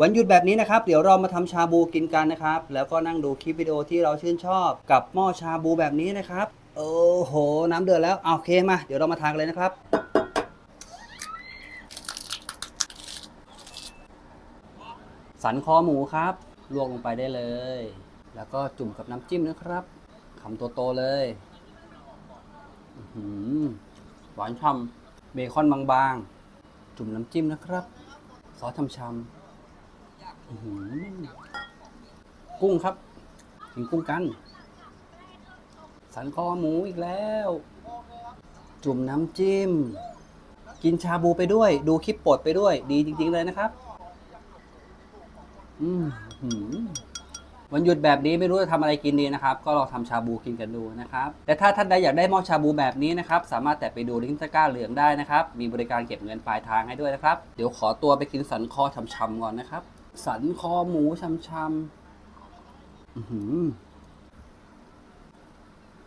วันหยุดแบบนี้นะครับ เดี๋ยวเรามาทำชาบูกินกันนะครับ แล้วก็นั่งดูคลิปวิดีโอที่เราชื่นชอบกับหม้อชาบูแบบนี้นะครับ โอ้โห น้ำเดือดแล้วเอาโอเคมา เดี๋ยวเรามาทานกันเลยนะครับ สันคอหมูครับ ลวกลงไปได้เลย แล้วก็จุ่มกับน้ำจิ้มนะครับคำโตๆเลยหวานช่ำเบคอนบางๆ จุ่มน้ำจิ้มนะครับ ซอสชำๆ กุ้งครับ กินกุ้งกัน สันคอหมูอีกแล้ว จุ่มน้ำจิ้ม กินชาบูไปด้วย ดูคลิปโปรดไปด้วย ดีจริง ๆ เลยนะครับ อืมวันหยุดแบบนี้ไม่รู้จะทำอะไรกินดีนะครับ ก็ลองทำชาบูกินกันดูนะครับ แต่ถ้าท่านใดอยากได้หม้อชาบูแบบนี้นะครับ สามารถแตะไปดูลิงก์ตะกร้าเหลืองได้นะครับ มีบริการเก็บเงินปลายทางให้ด้วยนะครับ เดี๋ยวขอตัวไปกินสันคอชำๆก่อนนะครับ สันคอหมูชำชำ